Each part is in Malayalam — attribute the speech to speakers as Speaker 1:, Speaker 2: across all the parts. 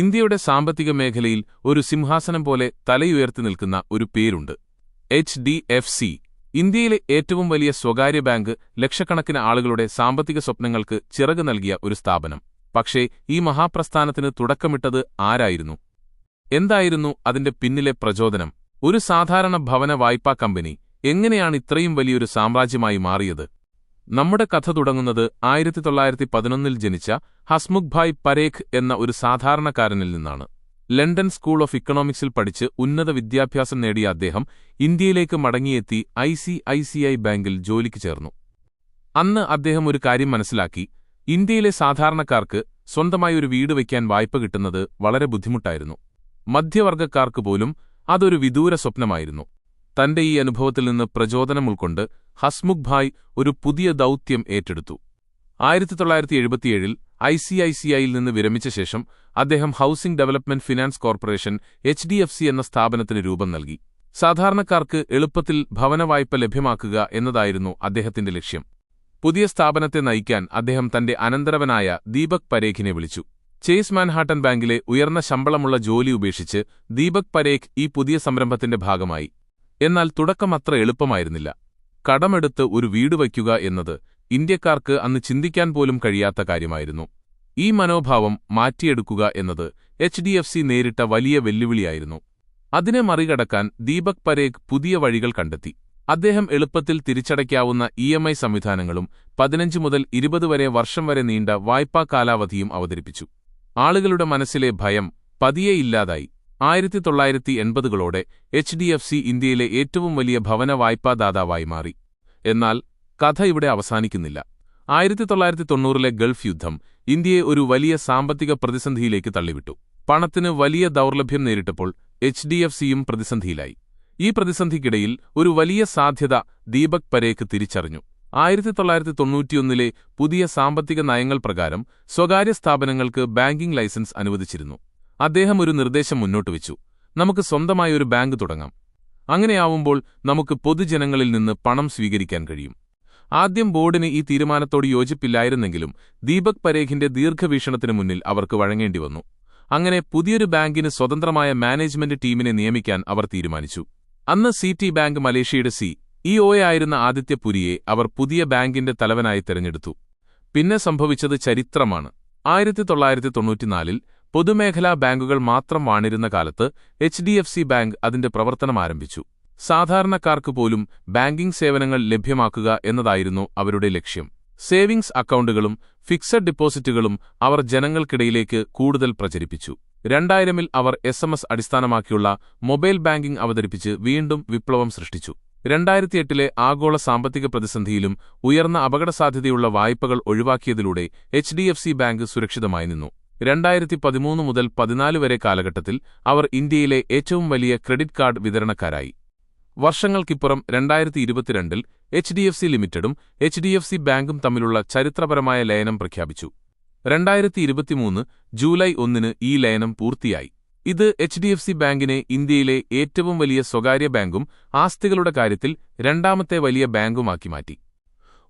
Speaker 1: ഇന്ത്യയുടെ സാമ്പത്തിക മേഖലയിൽ ഒരു സിംഹാസനം പോലെ തലയുയർത്തി നിൽക്കുന്ന ഒരു പേരുണ്ട്. H D F C. ഇന്ത്യയിലെ ഏറ്റവും വലിയ സ്വകാര്യ ബാങ്ക് ലക്ഷക്കണക്കിന് ആളുകളുടെ സാമ്പത്തിക സ്വപ്നങ്ങൾക്ക് ചിറക് നൽകിയ ഒരു സ്ഥാപനം. പക്ഷേ ഈ മഹാപ്രസ്ഥാനത്തിന് തുടക്കമിട്ടത് ആരായിരുന്നു? എന്തായിരുന്നു അതിന്റെ പിന്നിലെ പ്രചോദനം? ഒരു സാധാരണ ഭവന വായ്പാ കമ്പനി എങ്ങനെയാണ് ഇത്രയും വലിയൊരു സാമ്രാജ്യമായി മാറിയത്? നമ്മുടെ കഥ തുടങ്ങുന്നത് ആയിരത്തി തൊള്ളായിരത്തി പതിനൊന്നിൽ ജനിച്ച ഹസ്മുഖ് ഭായ് പരേഖ് എന്ന ഒരു സാധാരണക്കാരനിൽ നിന്നാണ്. ലണ്ടൻ സ്കൂൾ ഓഫ് ഇക്കണോമിക്സിൽ പഠിച്ച് ഉന്നത വിദ്യാഭ്യാസം നേടിയ അദ്ദേഹം ഇന്ത്യയിലേക്ക് മടങ്ങിയെത്തി I C I C I ബാങ്കിൽ ജോലിക്ക് ചേർന്നു. അന്ന് അദ്ദേഹം ഒരു കാര്യം മനസ്സിലാക്കി ഇന്ത്യയിലെ സാധാരണക്കാർക്ക് സ്വന്തമായി ഒരു വീട് വയ്ക്കാൻ വായ്പ കിട്ടുന്നത് വളരെ ബുദ്ധിമുട്ടായിരുന്നു. മധ്യവർഗക്കാർക്ക് പോലും അതൊരു വിദൂര സ്വപ്നമായിരുന്നു. തന്റെ ഈ അനുഭവത്തിൽ നിന്ന് പ്രചോദനം ഉൾക്കൊണ്ട് ഹസ്മുഖ് ഭായ് ഒരു പുതിയ ദൗത്യം ഏറ്റെടുത്തു. ആയിരത്തി തൊള്ളായിരത്തി എഴുപത്തിയേഴിൽ ഐ സി ഐ സി ഐയിൽ നിന്ന് വിരമിച്ച ശേഷം അദ്ദേഹം housing development finance corporation H D F C എന്ന സ്ഥാപനത്തിന് രൂപം നൽകി. സാധാരണക്കാർക്ക് എളുപ്പത്തിൽ ഭവനവായ്പ ലഭ്യമാക്കുക എന്നതായിരുന്നു അദ്ദേഹത്തിന്റെ ലക്ഷ്യം. പുതിയ സ്ഥാപനത്തെ നയിക്കാൻ അദ്ദേഹം തന്റെ അനന്തരവനായ ദീപക് പരേഖിനെ വിളിച്ചു. ചേസ് മാൻഹാട്ടൻ ബാങ്കിലെ ഉയർന്ന ശമ്പളമുള്ള ജോലി ഉപേക്ഷിച്ച് ദീപക് പരേഖ് ഈ പുതിയ സംരംഭത്തിന്റെ ഭാഗമായി. എന്നാൽ തുടക്കം അത്ര എളുപ്പമായിരുന്നില്ല. കടമെടുത്ത് ഒരു വീട് വയ്ക്കുക എന്നത് ഇന്ത്യക്കാർക്ക് അന്ന് ചിന്തിക്കാൻ പോലും കഴിയാത്ത കാര്യമായിരുന്നു. ഈ മനോഭാവം മാറ്റിയെടുക്കുക എന്നത് എച്ച് ഡി എഫ് സി നേരിട്ട വലിയ വെല്ലുവിളിയായിരുന്നു. അതിനെ മറികടക്കാൻ ദീപക് പരേഖ് പുതിയ വഴികൾ കണ്ടെത്തി. അദ്ദേഹം എളുപ്പത്തിൽ തിരിച്ചടയ്ക്കാവുന്ന ഇ എം ഐ സംവിധാനങ്ങളും പതിനഞ്ച് മുതൽ ഇരുപത് വരെ വർഷം വരെ നീണ്ട വായ്പാ കാലാവധിയും അവതരിപ്പിച്ചു. ആളുകളുടെ മനസ്സിലെ ഭയം പതിയെ ഇല്ലാതായി. ആയിരത്തി തൊള്ളായിരത്തി എൺപതുകളോടെ എച്ച് ഡി എഫ് സി ഇന്ത്യയിലെ ഏറ്റവും വലിയ ഭവന വായ്പാദാതാവായി മാറി. എന്നാൽ കഥ ഇവിടെ അവസാനിക്കുന്നില്ല. ആയിരത്തി തൊള്ളായിരത്തി തൊണ്ണൂറിലെ ഗൾഫ് യുദ്ധം ഇന്ത്യയെ ഒരു വലിയ സാമ്പത്തിക പ്രതിസന്ധിയിലേക്ക് തള്ളിവിട്ടു. പണത്തിന് വലിയ ദൗർലഭ്യം നേരിട്ടപ്പോൾ എച്ച് ഡി എഫ് സിയും പ്രതിസന്ധിയിലായി. ഈ പ്രതിസന്ധിക്കിടയിൽ ഒരു വലിയ സാധ്യത ദീപക് പരേഖ് തിരിച്ചറിഞ്ഞു. ആയിരത്തി തൊള്ളായിരത്തി തൊണ്ണൂറ്റിയൊന്നിലെ പുതിയ സാമ്പത്തിക നയങ്ങൾ പ്രകാരം സ്വകാര്യ സ്ഥാപനങ്ങൾക്ക് ബാങ്കിംഗ് ലൈസൻസ് അനുവദിച്ചിരുന്നു. അദ്ദേഹം ഒരു നിർദ്ദേശം മുന്നോട്ട് വെച്ചു. നമുക്ക് സ്വന്തമായി ഒരു ബാങ്ക് തുടങ്ങാം. അങ്ങനെയാവുമ്പോൾ നമുക്ക് പൊതുജനങ്ങളിൽ നിന്ന് പണം സ്വീകരിക്കാൻ കഴിയും. ആദ്യം ബോർഡിന് ഈ തീരുമാനത്തോട് യോജിപ്പില്ലായിരുന്നെങ്കിലും ദീപക് പരേഖിന്റെ ദീർഘവീക്ഷണത്തിനു മുന്നിൽ അവർക്ക് വഴങ്ങേണ്ടി വന്നു. അങ്ങനെ പുതിയൊരു ബാങ്കിന് സ്വതന്ത്രമായ മാനേജ്മെന്റ് ടീമിനെ നിയമിക്കാൻ അവർ തീരുമാനിച്ചു. അന്ന് സി ടി ബാങ്ക് മലേഷ്യയുടെ സി ഇ ആയിരുന്ന ആദിത്യ പുരിയെ അവർ പുതിയ ബാങ്കിന്റെ തലവനായി തെരഞ്ഞെടുത്തു. പിന്നെ സംഭവിച്ചത് ചരിത്രമാണ്. ആയിരത്തി തൊള്ളായിരത്തി തൊണ്ണൂറ്റിനാലിൽ പൊതുമേഖലാ ബാങ്കുകൾ മാത്രം വാണിരുന്ന കാലത്ത് H D F C bank അതിന്റെ പ്രവർത്തനം ആരംഭിച്ചു. സാധാരണക്കാർക്ക് പോലും ബാങ്കിംഗ് സേവനങ്ങൾ ലഭ്യമാക്കുക എന്നതായിരുന്നു അവരുടെ ലക്ഷ്യം. സേവിംഗ്സ് അക്കൗണ്ടുകളും ഫിക്സഡ് ഡിപ്പോസിറ്റുകളും അവർ ജനങ്ങൾക്കിടയിലേക്ക് കൂടുതൽ പ്രചരിപ്പിച്ചു. രണ്ടായിരമിൽ അവർ എസ് എം എസ് അടിസ്ഥാനമാക്കിയുള്ള മൊബൈൽ ബാങ്കിംഗ് അവതരിപ്പിച്ച് വീണ്ടും വിപ്ലവം സൃഷ്ടിച്ചു. രണ്ടായിരത്തിയെട്ടിലെ ആഗോള സാമ്പത്തിക പ്രതിസന്ധിയിലും ഉയർന്ന അപകടസാധ്യതയുള്ള വായ്പകൾ ഒഴിവാക്കിയതിലൂടെ എച്ച് ബാങ്ക് സുരക്ഷിതമായി നിന്നു. രണ്ടായിരത്തി പതിമൂന്ന് മുതൽ പതിനാല് വരെ കാലഘട്ടത്തിൽ അവർ ഇന്ത്യയിലെ ഏറ്റവും വലിയ ക്രെഡിറ്റ് കാർഡ് വിതരണക്കാരായി. വർഷങ്ങൾക്കിപ്പുറം രണ്ടായിരത്തി ഇരുപത്തിരണ്ടിൽ എച്ച് ഡി എഫ് സി ലിമിറ്റഡും എച്ച് ഡി എഫ് സി ബാങ്കും തമ്മിലുള്ള ചരിത്രപരമായ ലയനം പ്രഖ്യാപിച്ചു. രണ്ടായിരത്തി ഇരുപത്തിമൂന്ന് ജൂലൈ ഒന്നിന് ഈ ലയനം പൂർത്തിയായി. ഇത് എച്ച് ഡി എഫ് സി ബാങ്കിനെ ഇന്ത്യയിലെ ഏറ്റവും വലിയ സ്വകാര്യ ബാങ്കും ആസ്തികളുടെ കാര്യത്തിൽ രണ്ടാമത്തെ വലിയ ബാങ്കുമാക്കി മാറ്റി.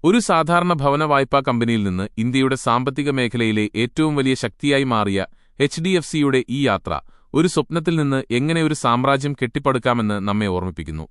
Speaker 1: ഒരു സാധാരണ ഭവന വായ്പാ കമ്പനിയിൽ നിന്ന് ഇന്ത്യയുടെ സാമ്പത്തിക മേഖലയിലെ ഏറ്റവും വലിയ ശക്തിയായി മാറിയ എച്ച് ഡി എഫ് സിയുടെ ഈ യാത്ര ഒരു സ്വപ്നത്തിൽ നിന്ന് എങ്ങനെ ഒരു സാമ്രാജ്യം കെട്ടിപ്പടുക്കാമെന്ന് നമ്മെ ഓർമ്മിപ്പിക്കുന്നു.